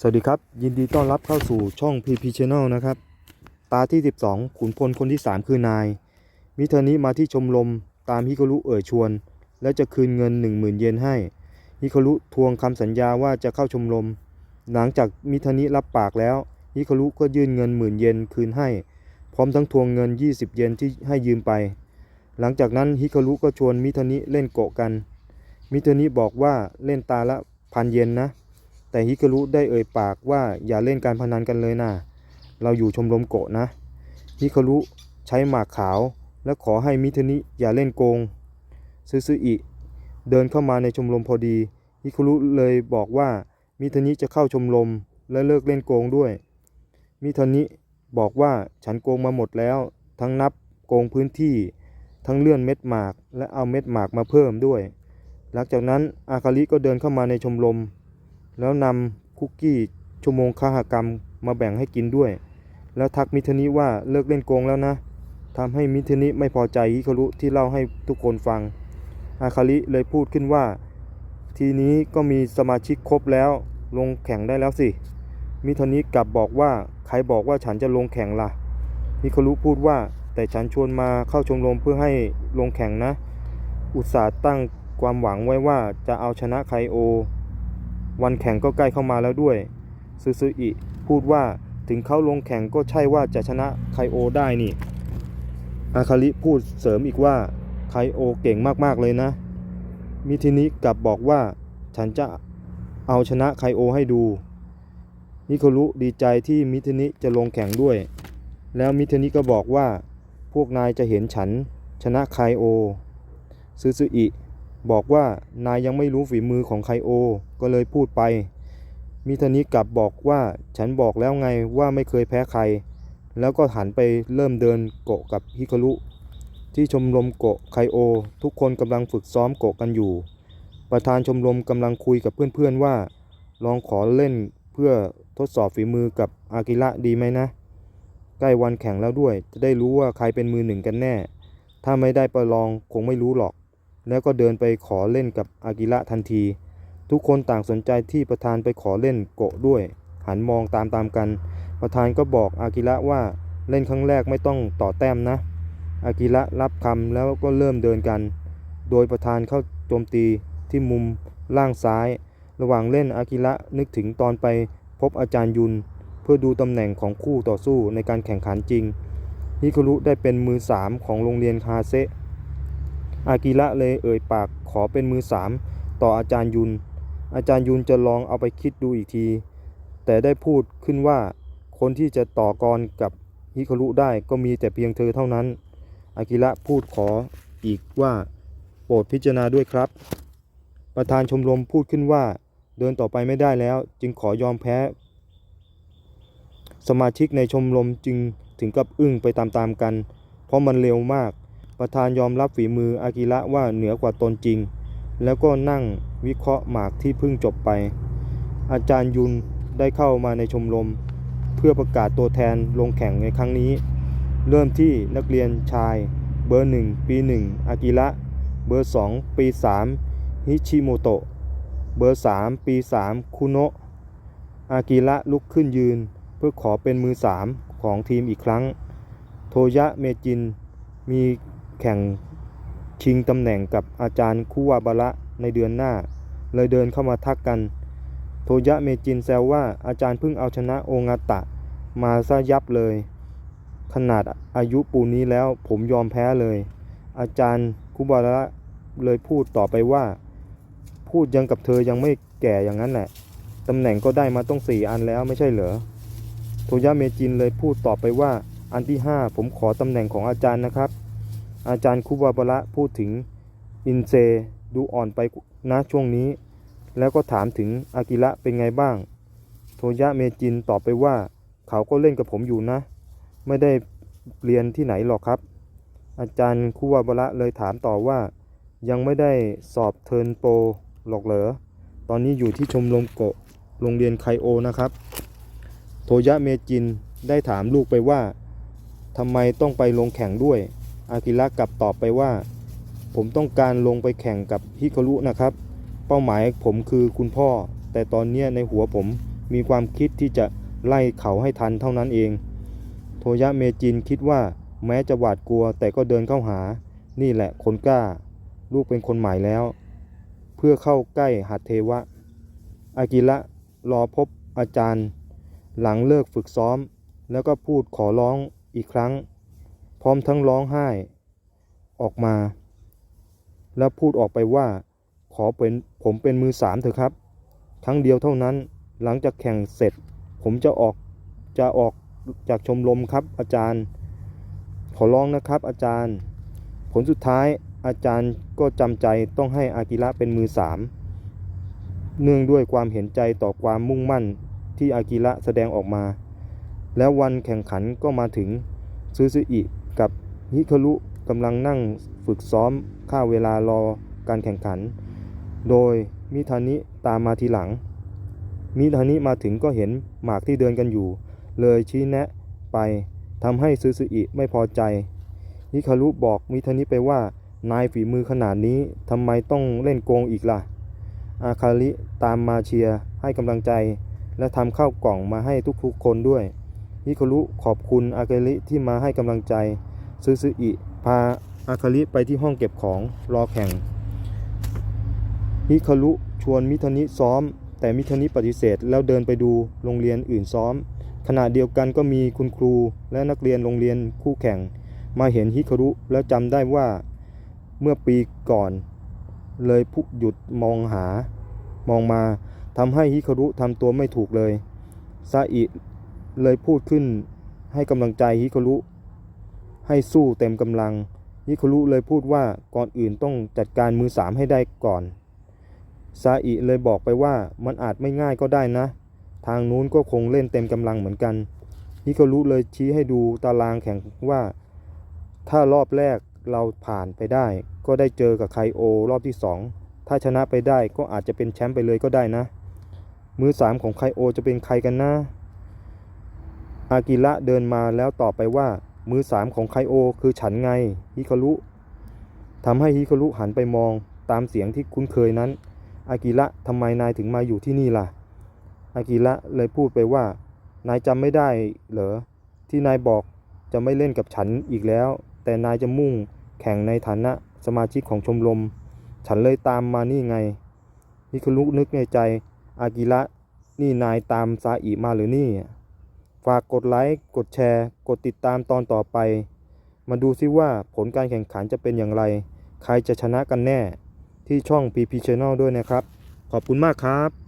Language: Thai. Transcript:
สวัสดีครับ ยินดีต้อนรับเข้าสู่ช่อง PP Channel นะครับ ตาที่ 12 ขุนพลคนที่ 3 คือนาย มิเทอนี้มาที่ชมรมตามฮิโกรุเอ่ยชวน และจะคืนเงิน 10,000 เยนให้ ฮิโกรุทวงคำสัญญาว่าจะเข้าชมรม หลังจากมิเทอนี้รับปากแล้ว ฮิโกรุก็ยื่นเงินหมื่นเยนคืนให้ พร้อมทั้งทวงเงิน 20 เยนที่ให้ยืมไป หลังจากนั้นฮิโกรุก็ชวนมิเทอนี้เล่นโกะกัน มิเทอนี้บอกว่าเล่นตาละพันเยนนะ แต่ฮิการุได้เอ่ยปากว่าอย่าเล่นการพนันกันเลยนะเราอยู่ชมรมโกะนะ ฮิคารุใช้หมากขาว และขอให้มิทนิอย่าเล่นโกงซึซึอิเดินเข้ามาในชมรมพอดี ฮิคารุเลยบอกว่ามิทนิจะเข้าชมรมและเลิกเล่นโกงด้วย มิทนิบอกว่าฉันโกงมาหมดแล้ว ทั้งนับโกงพื้นที่ ทั้งเลื่อนเม็ดหมาก และเอาเม็ดหมากมาเพิ่มด้วย หลังจากนั้นอาคาริก็เดินเข้ามาในชมรม แล้วนำคุกกี้ชั่วโมงคหกรรมมาแบ่งให้กินด้วย แล้วทักมิทนิว่าเลิกเล่นโกงแล้วนะทำให้มิทนิไม่พอใจฮิคารุที่เล่าให้ทุกคนฟัง อาคาริเลยพูดขึ้นว่า ทีนี้ก็มีสมาชิกครบแล้วลงแข่งได้แล้วสิ มิทนิกลับบอกว่าใครบอกว่าฉันจะลงแข่งล่ะฮิคารุพูดว่าแต่ฉันชวนมาเข้าชมรมเพื่อให้ลงแข่งนะ อุตส่าห์ตั้งความหวังไว้ว่าจะเอาชนะไคโอ วันแข่งก็ใกล้เข้ามาแล้วด้วยซูซูอิพูดว่าถึงเขาลงแข่งก็ใช่ว่าจะชนะไคโอได้นี่ อาคาริพูดเสริมอีกว่าไคโอเก่งมากๆเลยนะ มิทินิกลับบอกว่าฉันจะเอาชนะไคโอให้ดู นิโครุดีใจที่มิทินิจะลงแข่งด้วย แล้วมิทินิก็บอกว่า พวกนายจะเห็นฉันชนะไคโอซูซูอิ บอกว่านายยังไม่รู้ฝีมือของไคโอ ก็เลยพูดไป มิทานิกลับบอกว่าฉันบอกแล้วไงว่าไม่เคยแพ้ใคร แล้วก็หันไปเริ่มเดินโกะกับฮิคารุ ที่ชมรมโกะไคโอ ทุกคนกำลังฝึกซ้อมโกะกันอยู่ ประธานชมรมกำลังคุยกับเพื่อนๆว่า ลองขอเล่นเพื่อทดสอบฝีมือกับอากิระดีไหมนะ ใกล้วันแข่งแล้วด้วย จะได้รู้ว่าใครเป็นมือหนึ่งกันแน่ ถ้าไม่ได้ประลองคงไม่รู้หรอก แล้วก็เดินไปขอเล่นกับอากิระทันที ทุกคนต่างสนใจที่ประธานไปขอเล่นโกะด้วย หันมองตามๆกัน ประธานก็บอกอากิระว่าเล่นครั้งแรกไม่ต้องต่อแต้มนะ อากิระรับคำแล้วก็เริ่มเดินกัน โดยประธานเข้าโจมตีที่มุมล่างซ้าย ระหว่างเล่นอากิระนึกถึงตอนไปพบอาจารย์ยุน เพื่อดูตำแหน่งของคู่ต่อสู้ในการแข่งขันจริงฮิคุรุได้เป็นมือสามของโรงเรียนฮาเซะ อากิระเลยเอ่ยปากขอเป็นมือสามต่ออาจารย์ยุน อาจารย์ยุนจะลองเอาไปคิดดูอีกที แต่ได้พูดขึ้นว่าคนที่จะต่อกรกับฮิคารุได้ก็มีแต่เพียงเธอเท่านั้น อากิระพูดขออีกว่าโปรดพิจารณาด้วยครับ ประธานชมรมพูดขึ้นว่าเดินต่อไปไม่ได้แล้ว จึงขอยอมแพ้ สมาชิกในชมรมจึงถึงกับอึ้งไปตามๆกัน เพราะมันเร็วมาก ประธานยอมรับฝีมืออากิระว่าเหนือกว่าตนจริง แล้วก็นั่งวิเคราะห์หมากที่เพิ่งจบไป อาจารย์ยุนได้เข้ามาในชมรม เพื่อประกาศตัวแทนลงแข่งในครั้งนี้ เริ่มที่นักเรียนชาย เบอร์ 1 ปี 1 อากิระ เบอร์ 2 ปี 3 ฮิชิโมโตะ เบอร์ 3 ปี 3 คุโนะ อากิระลุกขึ้นยืน เพื่อขอเป็นมือ 3 ของทีมอีกครั้ง โทยะเมจินมี แข่งชิงตำแหน่งกับอาจารย์คุวาบาระในเดือนหน้า เลยเดินเข้ามาทักกัน โทยะเมจินแซวว่าอาจารย์เพิ่งเอาชนะโองาตะ มาซะยับเลย ขนาดอายุปูนี้แล้วผมยอมแพ้เลย อาจารย์คุบาระเลยพูดต่อไปว่า พูดยังกับเธอยังไม่แก่อย่างนั้นแหละตำแหน่งก็ได้มาต้องสี่อันแล้วไม่ใช่เหรอโทยะเมจินเลยพูดต่อไปว่าอันที่ห้าผมขอตำแหน่งของอาจารย์นะครับ อาจารย์คุบาบระพูดถึงอินเซดูอ่อนไปนะช่วงนี้ แล้วก็ถามถึงอากิระเป็นไงบ้าง โทยะเมจินตอบไปว่า เขาก็เล่นกับผมอยู่นะ ไม่ได้เรียนที่ไหนหรอกครับ อาจารย์คุวาบระเลยถามต่อว่า ยังไม่ได้สอบเทิร์นโปรหรอกเหรอ ตอนนี้อยู่ที่ชมรมโกะโรงเรียนไคโอนะครับ โทยะเมจินได้ถามลูกไปว่าทำไมต้องไปลงแข่งด้วย อากิระกลับตอบไปว่า ผมต้องการลงไปแข่งกับฮิคารุนะครับ เป้าหมายผมคือคุณพ่อ แต่ตอนนี้ในหัวผมมีความคิดที่จะไล่เขาให้ทันเท่านั้นเอง โทยะเมจินคิดว่าแม้จะหวาดกลัวแต่ก็เดินเข้าหา นี่แหละคนกล้า ลูกเป็นคนใหม่แล้ว เพื่อเข้าใกล้หัตเทวะ อากิระรอพบอาจารย์ หลังเลิกฝึกซ้อม แล้วก็พูดขอร้องอีกครั้ง พร้อมทั้งร้องไห้ออกมา แล้วพูดออกไปว่า ขอเป็นผมเป็นมือสามเถอะครับ ครั้งเดียวเท่านั้นหลังจากแข่งเสร็จ ผมจะออกจะออกจากชมรมครับอาจารย์ ขอร้องนะครับอาจารย์ ผลสุดท้ายอาจารย์ก็จำใจต้องให้อากิระเป็นมือสามเนื่องด้วยความเห็นใจต่อความมุ่งมั่นที่อากิระแสดงออกมา แล้ววันแข่งขันก็มาถึงซูซูอิ กับฮิคารุกำลังนั่งฝึกซ้อมค่าเวลารอการแข่งขัน โดยมิทานิตามมาทีหลัง มิทานิมาถึงก็เห็นหมากที่เดินกันอยู่ เลยชี้แนะไปทำให้ซูซูอิไม่พอใจฮิคารุบอกมิทานิไปว่านายฝีมือขนาดนี้ทำไมต้องเล่นโกงอีกล่ะ อาคาริตามมาเชียร์ให้กำลังใจ และทำข้าวกล่องมาให้ทุกๆคนด้วยฮิคารุขอบคุณอาคาริที่มาให้กำลังใจ ซูซูอิพาอาคาริไปที่ห้องเก็บของรอแข่งฮิคารุชวนมิทานิซ้อม แต่มิทานิปฏิเสธ แล้วเดินไปดูโรงเรียนอื่นซ้อม ขณะเดียวกันก็มีคุณครูและนักเรียนโรงเรียนคู่แข่ง มาเห็นฮิคารุแล้วจำได้ว่าเมื่อปีก่อน เลยพุหยุดมองหามองมาทำให้ฮิคารุทำตัวไม่ถูกเลยซาอิเลยพูดขึ้นให้กำลังใจฮิคารุ ให้สู้เต็มกำลังฮิคารุเลยพูดว่าก่อนอื่นต้องจัดการมือสามให้ได้ก่อนซาอิเลยบอกไปว่ามันอาจไม่ง่ายก็ได้นะ ทางนู้นก็คงเล่นเต็มกำลังเหมือนกันฮิคารุเลยชี้ให้ดูตารางแข่งว่า ถ้ารอบแรกเราผ่านไปได้ ก็ได้เจอกับไคโอรอบที่สองถ้าชนะไปได้ก็อาจจะเป็นแชมป์ไปเลยก็ได้นะ มือสามของไคโอจะเป็นใครกันนะ อากิระเดินมาแล้วตอบไปว่า มือสามของไคโอคือฉันไงฮิคารุทำให้ฮิคารุหันไปมองตามเสียงที่คุ้นเคยนั้น อากิระทำไมนายถึงมาอยู่ที่นี่ล่ะ อากิระเลยพูดไปว่า นายจำไม่ได้เหรอ ที่นายบอกจะไม่เล่นกับฉันอีกแล้ว แต่นายจะมุ่งแข่งในฐานะสมาชิกของชมรม ฉันเลยตามมานี่ไงฮิคารุนึกในใจ อากิระนี่นายตามซาอิมาหรือนี่ ฝากกดไลค์ กดแชร์ กดติดตามตอนต่อไป มาดูซิว่าผลการแข่งขันจะเป็นอย่างไร ใครจะชนะกันแน่ ที่ช่อง PP Channel ด้วยนะครับ ขอบคุณมากครับ